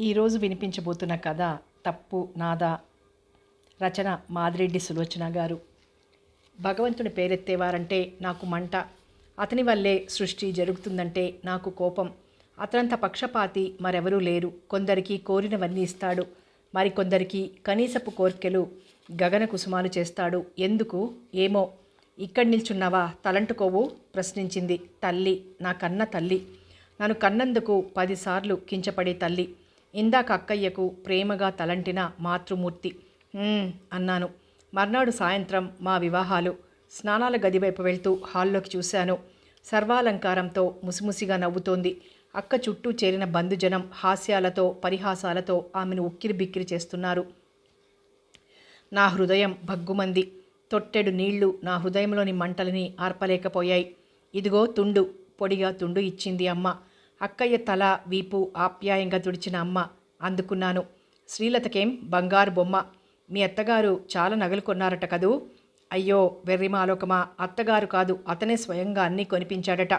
ఈరోజు వినిపించబోతున్న కథ తప్పు నాదా రచన మాదిరెడ్డి సులోచన గారు. భగవంతుని పేరెత్తేవారంటే నాకు మంట. అతని వల్లే సృష్టి జరుగుతుందంటే నాకు కోపం. అతనంత పక్షపాతి మరెవరూ లేరు. కొందరికి కోరినవన్నీ ఇస్తాడు. మరికొందరికి కనీసపు కోర్కెలు గగన కుసుమాలు చేస్తాడు. ఎందుకు? ఏమో? ఇక్కడ నిల్చున్నావా? తలంటుకోవు? ప్రశ్నించింది తల్లి. నా కన్న తల్లి. నన్ను కన్నందుకు పదిసార్లు కించపడే తల్లి. ఇందాక అక్కయ్యకు ప్రేమగా తలంటిన మాతృమూర్తి. అన్నాను. మర్నాడు సాయంత్రం మా వివాహాలు. స్నానాల గది వైపు వెళ్తూ హాల్లోకి చూశాను. సర్వాలంకారంతో ముసిముసిగా నవ్వుతోంది. అక్క చుట్టూ చేరిన బంధుజనం హాస్యాలతో పరిహాసాలతో ఆమెను ఉక్కిరి బిక్కిరి చేస్తున్నారు. నా హృదయం భగ్గుమంది. తొట్టెడు నీళ్ళు నా హృదయంలోని మంటలని ఆర్పలేకపోయాయి. ఇదిగో తుండు. పొడిగా తుండు ఇచ్చింది అమ్మ. అక్కయ్య తల వీపు ఆప్యాయంగా తుడిచిన అమ్మ అందుకున్నాను. శ్రీలతకేం బంగారు బొమ్మ. మీ అత్తగారు చాలా నగలు కొన్నారట కదూ? అయ్యో వెర్రిమాలోకమా అత్తగారు కాదు అతనే స్వయంగా అన్నీ కొనిపించాడట.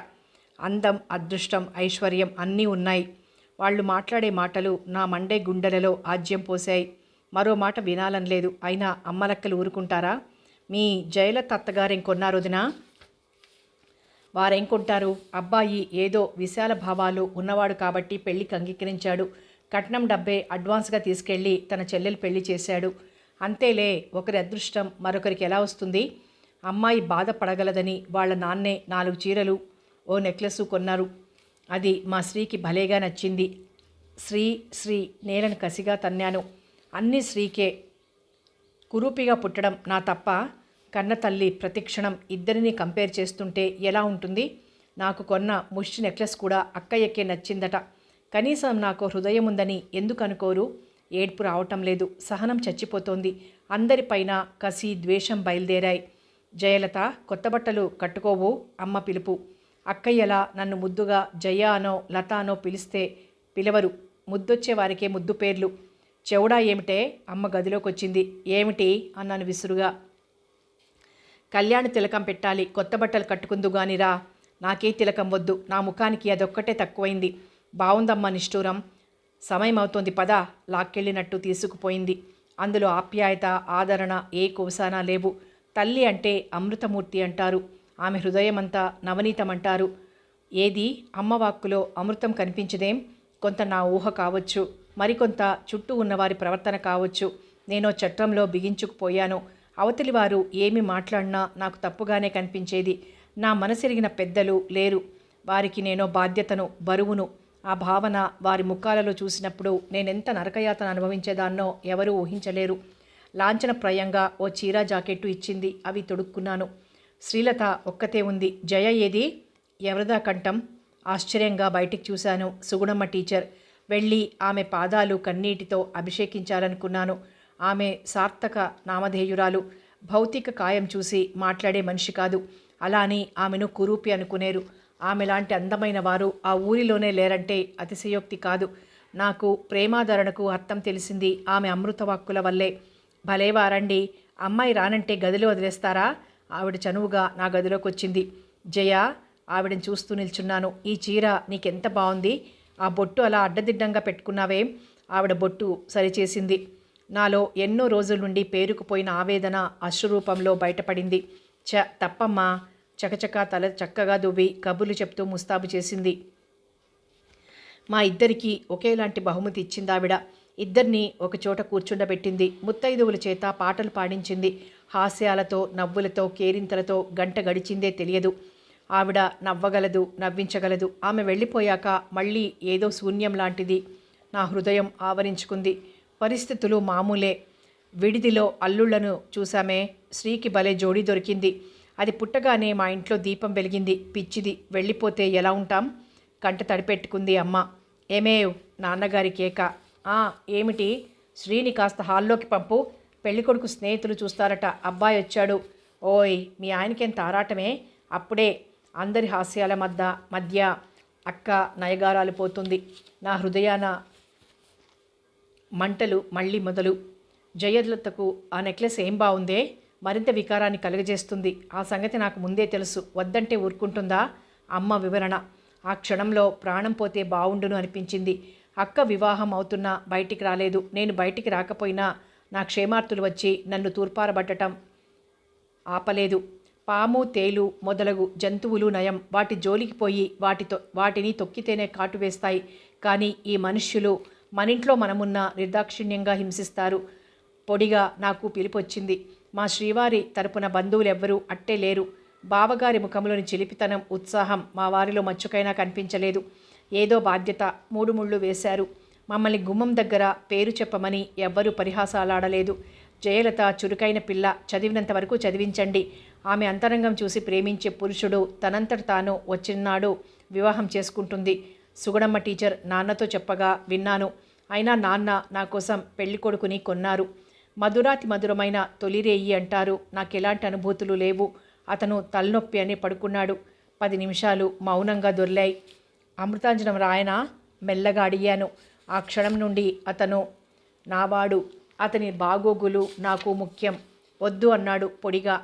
అందం అదృష్టం ఐశ్వర్యం అన్నీ ఉన్నాయి. వాళ్ళు మాట్లాడే మాటలు నా మండే గుండెలలో ఆజ్యం పోశాయి. మరో మాట వినాలని లేదు. అయినా అమ్మలక్కలు ఊరుకుంటారా? మీ జయలత్ అత్తగారేం కొన్నారు వారేంకుంటారు? అబ్బాయి ఏదో విశాల భావాలు ఉన్నవాడు కాబట్టి పెళ్ళికి అంగీకరించాడు. కట్నం డబ్బే అడ్వాన్స్గా తీసుకెళ్ళి తన చెల్లెలు పెళ్ళి చేశాడు. అంతేలే ఒకరి అదృష్టం మరొకరికి ఎలా వస్తుంది? అమ్మాయి బాధపడగలదని వాళ్ళ నాన్నే నాలుగు చీరలు ఓ నెక్లెస్ కొన్నారు. అది మా శ్రీకి భలేగా నచ్చింది. శ్రీ శ్రీ నేలను కసిగా తన్నాను. అన్ని శ్రీకే కురూపిగా పుట్టడం నా తప్ప కన్న తల్లి ప్రతిక్షణం ఇద్దరిని కంపేర్ చేస్తుంటే ఎలా ఉంటుంది? నాకు కొన్న ముష్టి నెక్లెస్ కూడా అక్కయ్యకే నచ్చిందట. కనీసం నాకు హృదయం ఉందని ఎందుకు అనుకోరు? ఏడ్పు రావటం లేదు సహనం చచ్చిపోతోంది. అందరిపైన కసి ద్వేషం బయలుదేరాయి. జయలత కొత్త బట్టలు కట్టుకోవు అమ్మ పిలుపు. అక్కయ్యలా నన్ను ముద్దుగా జయ అనో లత అనో పిలిస్తే పిలవరు. ముద్దొచ్చే వారికే ముద్దు పేర్లు. చెవుడా ఏమిటే? అమ్మ గదిలోకి వచ్చింది ఏమిటి? అన్నాను విసురుగా. కళ్యాణ తిలకం పెట్టాలి కొత్త బట్టలు కట్టుకుందు గానిరా నాకే తిలకం వద్దు నా ముఖానికి అదొక్కటే తక్కువైంది. బావుందమ్మా నిష్ఠూరం. సమయం అవుతోంది పద లాక్కెళ్ళినట్టు తీసుకుపోయింది. అందులో ఆప్యాయత ఆదరణ ఏ కోసానా లేవు. తల్లి అంటే అమృతమూర్తి అంటారు. ఆమె హృదయమంతా నవనీతమంటారు. ఏది? అమ్మవాక్కులో అమృతం కనిపించదేం? కొంత నా ఊహ కావచ్చు. మరికొంత చుట్టూ ఉన్నవారి ప్రవర్తన కావచ్చు. నేను చట్రంలో బిగించుకుపోయాను. అవతలి వారు ఏమి మాట్లాడినా నాకు తప్పుగానే కనిపించేది. నా మనసెరిగిన పెద్దలు లేరు. వారికి నేను బాధ్యతను బరువును ఆ భావన వారి ముఖాలలో చూసినప్పుడు నేనెంత నరకయాతన అనుభవించేదాన్నో ఎవరూ ఊహించలేరు. లాంఛనప్రాయంగా ఓ చీర జాకెట్టు ఇచ్చింది. అవి తొడుక్కున్నాను. శ్రీలత ఒక్కతే ఉంది. జయ ఏది? ఎవరిదా కంఠం? ఆశ్చర్యంగా బయటికి చూశాను సుగుణమ్మ టీచర్. వెళ్ళి ఆమె పాదాలు కన్నీటితో అభిషేకించాలనుకున్నాను. ఆమె సార్థక నామధేయురాలు. భౌతిక కాయం చూసి మాట్లాడే మనిషి కాదు. అలా అని ఆమెను కురూపి అనుకునేరు. ఆమెలాంటి అందమైన వారు ఆ ఊరిలోనే లేరంటే అతిశయోక్తి కాదు. నాకు ప్రేమాదరణకు అర్థం తెలిసింది ఆమె అమృతవాక్కుల వల్లే. భలేవారండి అమ్మాయి రానంటే గదిలో వదిలేస్తారా? ఆవిడ చనువుగా నా గదిలోకి వచ్చింది జయ ఆవిడని చూస్తూ నిల్చున్నాను. ఈ చీర నీకెంత బాగుంది ఆ బొట్టు అలా అడ్డదిడ్డంగా పెట్టుకున్నావేం? ఆవిడ బొట్టు సరిచేసింది. నాలో ఎన్నో రోజుల నుండి పేరుకుపోయిన ఆవేదన అశ్రురూపంలో బయటపడింది. చ తప్పమ్మా చకచకా తల చక్కగా దువ్వి కబుర్లు చెప్తూ ముస్తాబు చేసింది. మా ఇద్దరికి ఒకేలాంటి బహుమతి ఇచ్చింది ఆవిడ ఇద్దరిని ఒకచోట కూర్చుండబెట్టింది. ముత్తైదువుల చేత పాటలు పాడించింది. హాస్యాలతో నవ్వులతో కేరింతలతో గంట గడిచిందే తెలియదు. ఆవిడ నవ్వగలదు నవ్వించగలదు. ఆమె వెళ్ళిపోయాక మళ్ళీ ఏదో శూన్యం లాంటిది. నా హృదయం ఆవరించుకుంది. పరిస్థితులు మామూలే. విడిదిలో అల్లుళ్ళను చూసామే శ్రీకి భలే జోడి దొరికింది. అది పుట్టగానే మా ఇంట్లో దీపం వెలిగింది. పిచ్చిది. వెళ్ళిపోతే ఎలా ఉంటాం? కంట తడిపెట్టుకుంది అమ్మ. ఏమేవ్ నాన్నగారి కేక. "ఆ, ఏమిటి? శ్రీని కాస్త హాల్లోకి పంపు. పెళ్ళికొడుకు స్నేహితులు చూస్తారట. అబ్బాయి వచ్చాడు. ఓయ్ మీ ఆయనకేం తారాటమే అప్పుడే అందరి హాస్యాల మధ్య మధ్య అక్క నయగారాలు పోతుంది. నా హృదయాన మంటలు మళ్ళీ మొదలు. జయలతకు ఆ నెక్లెస్ ఏం బాగుందే మరింత వికారాన్ని కలుగజేస్తుంది. ఆ సంగతి నాకు ముందే తెలుసు. వద్దంటే ఊరుకుంటుందా? అమ్మ వివరణ. ఆ క్షణంలో ప్రాణం పోతే బావుండును అనిపించింది. అక్క వివాహం అవుతున్నా బయటికి రాలేదు. నేను బయటికి రాకపోయినా నా క్షేమార్తులు వచ్చి నన్ను తూర్పారబట్టటం ఆపలేదు. పాము తేలు మొదలగు జంతువులు నయం. వాటి జోలికి పోయి వాటితో వాటిని తొక్కితేనే కాటు వేస్తాయి. కానీ ఈ మనుష్యులు మనింట్లో మనమున్న నిర్దాక్షిణ్యంగా హింసిస్తారు. పొడిగా నాకు పిలిపొచ్చింది. మా శ్రీవారి తరపున బంధువులెవ్వరూ అట్టే లేరు. బావగారి ముఖంలోని చిలిపితనం ఉత్సాహం మా వారిలో మచ్చుకైనా కనిపించలేదు. ఏదో బాధ్యత మూడు ముళ్ళు వేశారు. మమ్మల్ని గుమ్మం దగ్గర పేరు చెప్పమని ఎవ్వరూ పరిహాసాలాడలేదు. జయలత చురుకైన పిల్ల చదివినంత వరకు చదివించండి. ఆమె అంతరంగం చూసి ప్రేమించే పురుషుడు తనంతట తాను వచ్చినాడు వివాహం చేసుకుంటుంది. సుగుణమ్మ టీచర్ నాన్నతో చెప్పగా విన్నాను. అయినా నాన్న నా కోసం పెళ్ళి కొడుకుని కొన్నారు. మధురాతి మధురమైన తొలిరేయి అంటారు. నాకెలాంటి అనుభూతులు లేవు. అతను తలనొప్పి అని పడుకున్నాడు. పది నిమిషాలు మౌనంగా దొర్లాయి. అమృతాంజనం రాయన? మెల్లగా అడిగాను. ఆ క్షణం నుండి అతను నావాడు. అతని బాగోగులు నాకు ముఖ్యం. వద్దు అన్నాడు పొడిగా.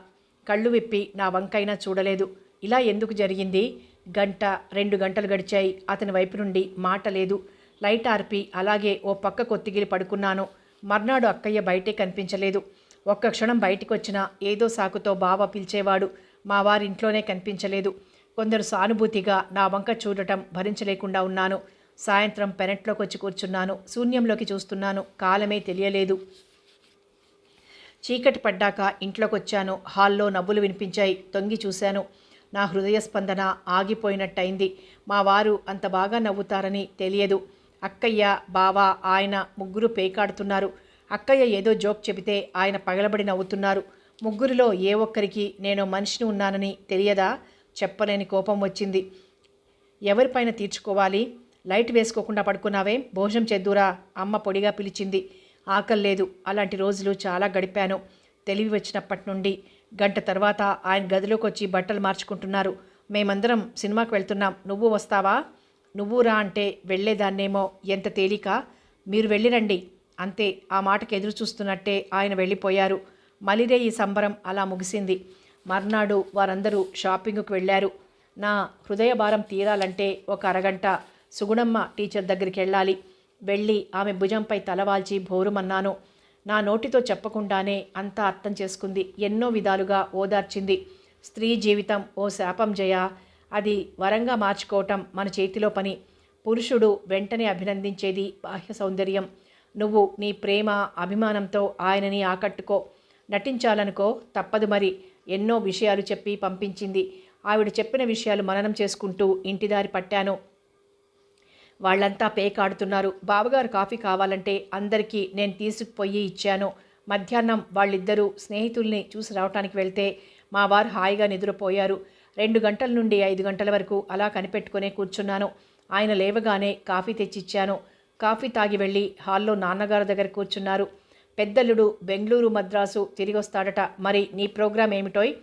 కళ్ళు విప్పి నా వంకైనా చూడలేదు. ఇలా ఎందుకు జరిగింది? గంట రెండు గంటలు గడిచాయి. అతని వైపు నుండి మాట లేదు. లైట్ ఆర్పి అలాగే ఓ పక్క కొత్తిగిలి పడుకున్నాను. మర్నాడు అక్కయ్య బయటే కనిపించలేదు. ఒక్క క్షణం బయటికి వచ్చినా ఏదో సాకుతో బావ పిలిచేవాడు మా వారింట్లోనే కనిపించలేదు. కొందరు సానుభూతిగా నా వంక చూడటం భరించలేకుండా ఉన్నాను. సాయంత్రం పెరట్లోకి వచ్చి కూర్చున్నాను. శూన్యంలోకి చూస్తున్నాను. కాలమే తెలియలేదు. చీకటి పడ్డాక ఇంట్లోకి వచ్చాను హాల్లో నవ్వులు వినిపించాయి. తొంగి చూశాను. నా హృదయ స్పందన ఆగిపోయినట్టయింది. మా వారు అంత బాగా నవ్వుతారని తెలియదు. అక్కయ్య బావ ఆయన ముగ్గురు పేకాడుతున్నారు. అక్కయ్య ఏదో జోక్ చెబితే ఆయన పగలబడి నవ్వుతున్నారు. ముగ్గురిలో ఏ ఒక్కరికి నేను మనిషిని ఉన్నానని తెలియదా? చెప్పలేని కోపం వచ్చింది. ఎవరిపైన తీర్చుకోవాలి? లైట్ వేసుకోకుండా పడుకున్నావే? భోజనం చేద్దురా? అమ్మ పొడిగా పిలిచింది. ఆకలి లేదు అలాంటి రోజులు చాలా గడిపాను. తెలివి వచ్చినప్పటి నుండి గంట తర్వాత ఆయన గదిలోకి వచ్చి బట్టలు మార్చుకుంటున్నారు. మేమందరం సినిమాకి వెళ్తున్నాం. నువ్వు వస్తావా? నువ్వు రా అంటే వెళ్ళేదాన్నేమో ఎంత తేలిక? మీరు వెళ్ళిరండి. అంతే. ఆ మాటకి ఎదురు చూస్తున్నట్టే ఆయన వెళ్ళిపోయారు. మలిరే ఈ సంబరం అలా ముగిసింది. మర్నాడు వారందరూ షాపింగ్కు వెళ్ళారు. నా హృదయ భారం తీరాలంటే ఒక అరగంట సుగుణమ్మ టీచర్ దగ్గరికి వెళ్ళాలి. వెళ్ళి ఆమె భుజంపై తలవాల్చి భోరుమన్నాను నా నోటితో చెప్పకుండానే అంతా అర్థం చేసుకుంది. ఎన్నో విధాలుగా ఓదార్చింది. స్త్రీ జీవితం ఓ శాపం జయ. అది వరంగా మార్చుకోవటం మన చేతిలో పని. పురుషుడు వెంటనే అభినందించేది బాహ్య సౌందర్యం. నువ్వు నీ ప్రేమ అభిమానంతో ఆయనని ఆకట్టుకో. నటించాలనుకో తప్పదు మరి. ఎన్నో విషయాలు చెప్పి పంపించింది. ఆవిడ చెప్పిన విషయాలు మననం చేసుకుంటూ ఇంటిదారి పట్టాను. వాళ్ళంతా పేకాడుతున్నారు. బావగారు కాఫీ కావాలంటే అందరికీ నేను తీసుకుపోయి ఇచ్చాను. మధ్యాహ్నం వాళ్ళిద్దరూ స్నేహితుల్ని చూసి రావటానికి వెళ్తే మా వారు హాయిగా నిద్రపోయారు. రెండు గంటల నుండి ఐదు గంటల వరకు అలా కనిపెట్టుకునే కూర్చున్నాను. ఆయన లేవగానే కాఫీ తెచ్చిచ్చాను. కాఫీ తాగి వెళ్ళి హాల్లో నాన్నగారు దగ్గర కూర్చున్నారు. పెద్దల్లుడు బెంగళూరు మద్రాసు తిరిగి వస్తాడట. మరి నీ ప్రోగ్రాం ఏమిటోయ్?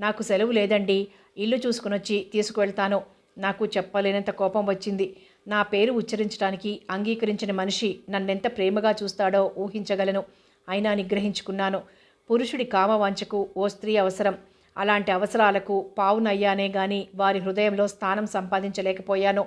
నాకు సెలవు లేదండి. ఇల్లు చూసుకునొచ్చి తీసుకువెళ్తాను. నాకు చెప్పలేనంత కోపం వచ్చింది. నా పేరు ఉచ్చరించడానికి అంగీకరించిన మనిషి నన్నెంత ప్రేమగా చూస్తాడో ఊహించగలను. అయినా నిగ్రహించుకున్నాను. పురుషుడి కామవాంఛకు ఓ స్త్రీ అవసరం. అలాంటి అవసరాలకు పావునయ్యానే గాని వారి హృదయంలో స్థానం సంపాదించలేకపోయాను.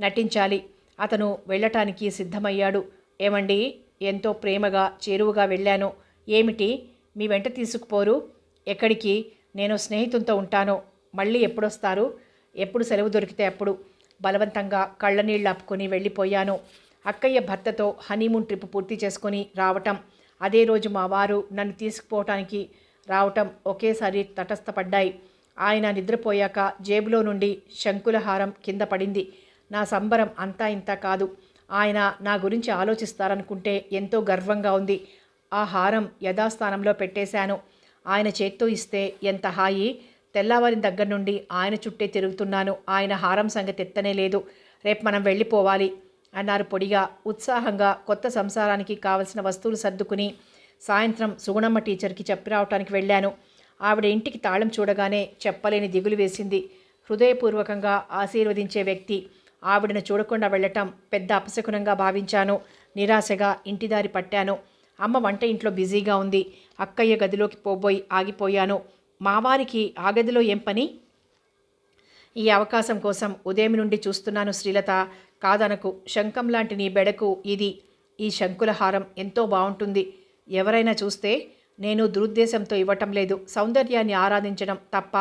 నటించాలి. అతను వెళ్ళటానికి సిద్ధమయ్యాడు. ఏమండి? ఎంతో ప్రేమగా చేరువుగా వెళ్ళాను. ఏమిటి? మీ వెంట తీసుకుపోరు? ఎక్కడికి? నేను స్నేహితులతో ఉంటాను. మళ్ళీ ఎప్పుడొస్తారు? ఎప్పుడు సెలవు దొరికితే అప్పుడు. బలవంతంగా కళ్ళనీళ్ళు అప్పుకొని వెళ్ళిపోయాను. అక్కయ్య భర్తతో హనీమూన్ ట్రిప్ పూర్తి చేసుకొని రావటం. అదే రోజు మా వారు నన్ను తీసుకుపోవటానికి రావటం ఒకేసారి తటస్థపడ్డాయి. ఆయన నిద్రపోయాక జేబులో నుండి శంకులహారం కింద పడింది. నా సంబరం అంతా ఇంత కాదు. ఆయన నా గురించి ఆలోచిస్తారనుకుంటే ఎంతో గర్వంగా ఉంది. ఆ హారం యథాస్థానంలో పెట్టేశాను. ఆయన చేత్తో ఇస్తే ఎంత హాయి? తెల్లవారిన దగ్గర నుండి ఆయన చుట్టే తిరుగుతున్నాను. ఆయన హారం సంగతి ఎత్తనే లేదు. రేపు మనం వెళ్ళిపోవాలి అన్నారు పొడిగా. ఉత్సాహంగా కొత్త సంసారానికి కావలసిన వస్తువులు సర్దుకుని సాయంత్రం సుగుణమ్మ టీచర్కి చెప్పి రావటానికి వెళ్ళాను. ఆవిడ ఇంటికి తాళం చూడగానే చెప్పలేని దిగులు వేసింది. హృదయపూర్వకంగా ఆశీర్వదించే వ్యక్తి. ఆవిడను చూడకుండా వెళ్ళటం పెద్ద అపశకునంగా భావించాను. నిరాశగా ఇంటిదారి పట్టాను. అమ్మ వంట ఇంట్లో బిజీగా ఉంది. అక్కయ్య గదిలోకి పోబోయి ఆగిపోయాను. మావారికి ఆ గదిలో ఏం పని? ఈ అవకాశం కోసం ఉదయం నుండి చూస్తున్నాను శ్రీలత. కాదనకు. శంఖం లాంటి నీ బెడకు ఇది. ఈ శంకుల హారం ఎంతో బాగుంటుంది ఎవరైనా చూస్తే నేను దురుద్దేశంతో ఇవ్వటం లేదు. సౌందర్యాన్ని ఆరాధించడం తప్ప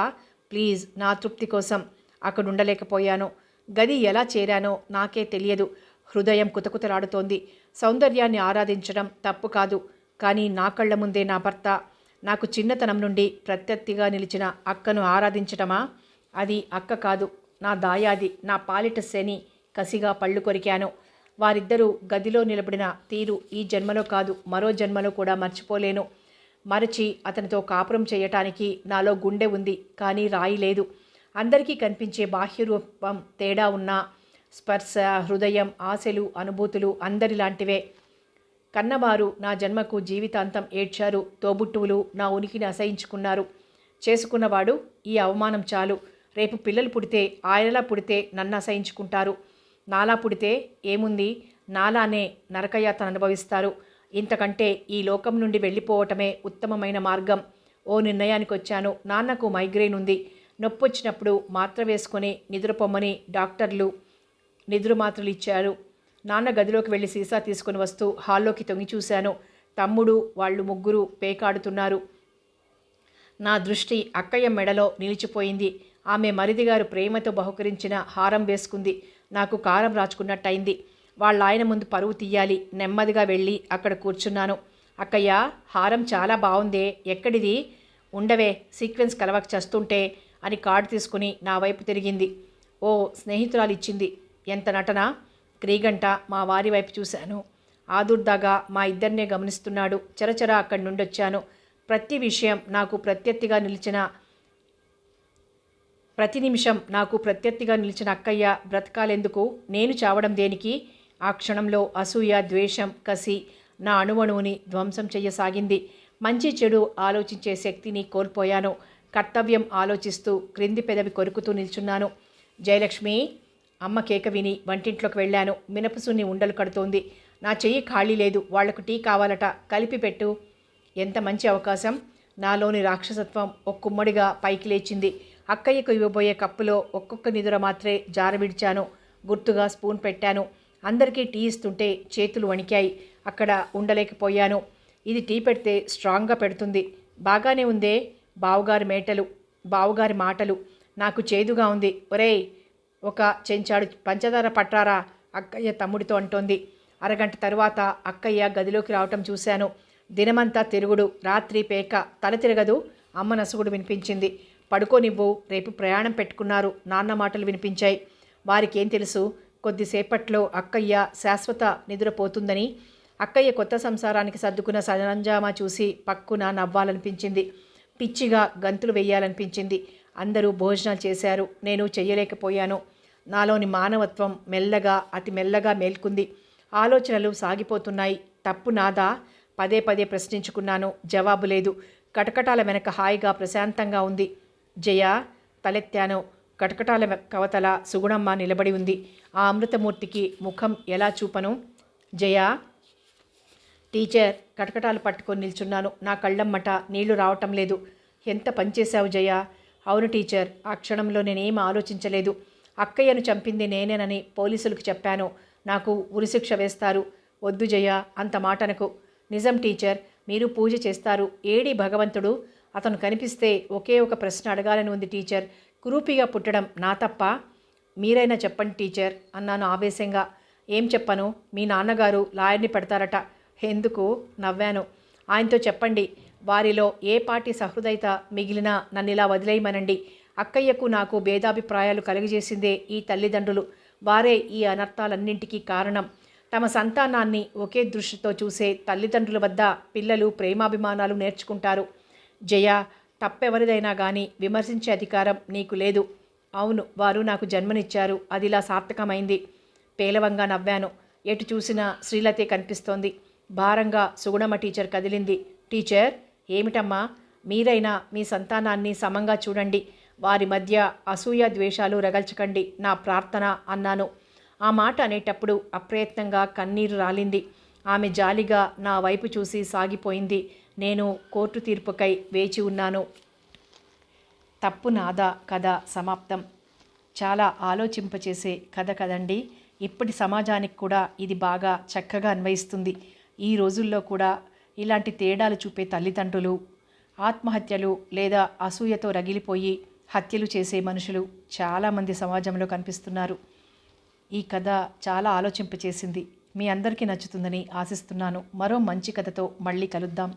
ప్లీజ్ నా తృప్తి కోసం అక్కడుండలేకపోయాను. గది ఎలా చేరానో నాకే తెలియదు. హృదయం కుతకుతలాడుతోంది. సౌందర్యాన్ని ఆరాధించడం తప్పు కాదు. కానీ నా కళ్ళ ముందే నా భర్త నాకు చిన్నతనం నుండి ప్రత్యర్థిగా నిలిచిన అక్కను ఆరాధించటమా? అది అక్క కాదు నా దాయాది నా పాలిట శని కసిగా పళ్ళు కొరికాను. వారిద్దరూ గదిలో నిలబడిన తీరు ఈ జన్మలో కాదు మరో జన్మలో కూడా మర్చిపోలేను. మరచి అతనితో కాపురం చేయటానికి నాలో గుండె ఉంది కానీ రాయి లేదు. అందరికీ కనిపించే బాహ్య రూపం తేడా ఉన్న స్పర్శ హృదయం ఆశలు అనుభూతులు అందరిలాంటివే. కన్నవారు నా జన్మకు జీవితాంతం ఏడ్చారు. తోబుట్టువులు నా ఉనికిని అసహించుకున్నారు. చేసుకున్నవాడు ఈ అవమానం చాలు. రేపు పిల్లలు పుడితే ఆయనలా పుడితే నన్ను అసహించుకుంటారు. నాలా పుడితే ఏముంది? నాలానే నరకయాతను అనుభవిస్తారు. ఇంతకంటే ఈ లోకం నుండి వెళ్ళిపోవటమే ఉత్తమమైన మార్గం. ఓ నిర్ణయానికి వచ్చాను నాన్నకు మైగ్రేన్ ఉంది. నొప్పి వచ్చినప్పుడు మాత్ర వేసుకొని నిద్రపొమ్మని డాక్టర్లు నిద్ర మాత్రలు ఇచ్చారు నాన్న గదిలోకి వెళ్ళి సీసా తీసుకుని వస్తూ హాల్లోకి తొంగి చూశాను. తమ్ముడు వాళ్ళు ముగ్గురు పేకాడుతున్నారు. నా దృష్టి అక్కయ్య మెడలో నిలిచిపోయింది. ఆమె మరిదిగారు ప్రేమతో బహుకరించిన హారం వేసుకుంది. నాకు కారం రాచుకున్నట్టయింది. వాళ్ళ ఆయన ముందు పరువు తీయాలి. నెమ్మదిగా వెళ్ళి అక్కడ కూర్చున్నాను. అక్కయ్య హారం చాలా బాగుందే ఎక్కడిది? ఉండవే సీక్వెన్స్ కలవక చేస్తుంటే అని కార్డు తీసుకుని నా వైపు తిరిగింది. ఓ స్నేహితురాలు ఇచ్చింది ఎంత నటన? క్రీగంట మా వారి వైపు చూశాను. ఆదుర్దాగా మా ఇద్దరినే గమనిస్తున్నాడు. చరచర అక్కడి నుండి వచ్చాను ప్రతి విషయం నాకు ప్రత్యర్థిగా నిలిచిన ప్రతి నిమిషం నాకు ప్రత్యర్థిగా నిలిచిన అక్కయ్య బ్రతకాలెందుకు? నేను చావడం దేనికి? ఆ క్షణంలో అసూయ ద్వేషం కసి నా అణువణువుని ధ్వంసం చెయ్యసాగింది. మంచి చెడు ఆలోచించే శక్తిని కోల్పోయాను. కర్తవ్యం ఆలోచిస్తూ క్రింది పెదవి కొరుకుతూ నిల్చున్నాను. జయలక్ష్మి! అమ్మ కేక విని వంటింట్లోకి వెళ్ళాను. మినపసున్ని ఉండలు కడుతోంది. నా చెయ్యి ఖాళీ లేదు. వాళ్ళకు టీ కావాలట. కలిపి పెట్టు. ఎంత మంచి అవకాశం. నాలోని రాక్షసత్వం ఒక్కుమ్మడిగా పైకి లేచింది. అక్కయ్యకు ఇవ్వబోయే కప్పులో ఒక్కొక్క నిదుర మాత్రే జారవిడిచాను గుర్తుగా స్పూన్ పెట్టాను. అందరికీ టీ ఇస్తుంటే చేతులు వణికాయి. అక్కడ ఉండలేకపోయాను. ఇది టీ పెడితే స్ట్రాంగ్గా పెడుతుంది. బాగానే ఉందే. బావుగారి మేటలు. బావుగారి మాటలు. నాకు చేదుగా ఉంది. ఒరేయ్ ఒక చెంచాడు పంచదార పట్టారా? అక్కయ్య తమ్ముడితో అంటోంది. అరగంట తరువాత అక్కయ్య గదిలోకి రావటం చూశాను. దినమంతా తిరుగుడు రాత్రి పేక తల తిరగదు. అమ్మ నసుగుడు వినిపించింది. పడుకోనివ్వు రేపు ప్రయాణం పెట్టుకున్నారు. నాన్న మాటలు వినిపించాయి. వారికేం తెలుసు? కొద్దిసేపట్లో అక్కయ్య శాశ్వత నిద్రపోతుందని. అక్కయ్య కొత్త సంసారానికి సర్దుకున్న సరంజామా చూసి పక్కున నవ్వాలనిపించింది. పిచ్చిగా గంతులు వెయ్యాలనిపించింది అందరూ భోజనాలు చేశారు. నేను చెయ్యలేకపోయాను. నాలోని మానవత్వం మెల్లగా అతి మెల్లగా మేల్కుంది. ఆలోచనలు సాగిపోతున్నాయి. తప్పు నాదా? పదే పదే ప్రశ్నించుకున్నాను. జవాబు లేదు. కటకటాల వెనక హాయిగా ప్రశాంతంగా ఉంది. జయ తలెత్తాను. కటకటాల కవతల సుగుణమ్మ నిలబడి ఉంది. ఆ అమృతమూర్తికి ముఖం ఎలా చూపను? జయ టీచర్ కటకటాలు పట్టుకొని నిల్చున్నాను. నా కళ్ళమ్మట నీళ్ళు రావటం లేదు. ఎంత పనిచేశావు జయ? అవును టీచర్ ఆ క్షణంలో నేనేం ఆలోచించలేదు. అక్కయ్యను చంపింది నేనేనని పోలీసులకు చెప్పాను. నాకు ఉరిశిక్ష వేస్తారు. వద్దు జయ అంత మాటనకు. నిజం టీచర్ మీరు పూజ చేస్తారు. ఏడి భగవంతుడు? అతను కనిపిస్తే ఒకే ఒక ప్రశ్న అడగాలని ఉంది టీచర్. కురూపిగా పుట్టడం నా తప్ప? మీరైనా చెప్పండి టీచర్ అన్నాను ఆవేశంగా. ఏం చెప్పను? మీ నాన్నగారు లాయర్ని పెడతారట. ఎందుకు? నవ్వాను. ఆయనతో చెప్పండి. వారిలో ఏ పార్టీ సహృదయత మిగిలినా నన్ను ఇలా వదిలేయమనండి. అక్కయ్యకు నాకు భేదాభిప్రాయాలు కలుగజేసిందే ఈ తల్లిదండ్రులు. వారే ఈ అనర్థాలన్నింటికీ కారణం. తమ సంతానాన్ని ఒకే దృష్టితో చూసే తల్లిదండ్రుల వద్ద పిల్లలు ప్రేమాభిమానాలు నేర్చుకుంటారు. జయ తప్పెవరిదైనా కానీ విమర్శించే అధికారం నీకు లేదు. అవును వారు నాకు జన్మనిచ్చారు. అదిలా సార్థకమైంది. పేలవంగా నవ్వాను. ఎటు చూసినా శ్రీలతే కనిపిస్తోంది. భారంగా సుగుణమ్మ టీచర్ కదిలింది. టీచర్ ఏమిటమ్మా? మీరైనా మీ సంతానాన్ని సమంగా చూడండి. వారి మధ్య అసూయ ద్వేషాలు రగల్చకండి నా ప్రార్థన అన్నాను. ఆ మాట అనేటప్పుడు అప్రయత్నంగా కన్నీరు రాలింది. ఆమె జాలిగా నా వైపు చూసి సాగిపోయింది. నేను కోర్టు తీర్పుకై వేచి ఉన్నాను. తప్పు నాదా కథ సమాప్తం. చాలా ఆలోచింపచేసే కథ కదండి. ఇప్పటి సమాజానికి కూడా ఇది బాగా చక్కగా అన్వయిస్తుంది. ఈ రోజుల్లో కూడా ఇలాంటి తేడాలు చూపే తల్లిదండ్రులు ఆత్మహత్యలు లేదా అసూయతో రగిలిపోయి హత్యలు చేసే మనుషులు చాలామంది సమాజంలో కనిపిస్తున్నారు. ఈ కథ చాలా ఆలోచింపచేసింది. మీ అందరికీ నచ్చుతుందని ఆశిస్తున్నాను. మరో మంచి కథతో మళ్ళీ కలుద్దాం.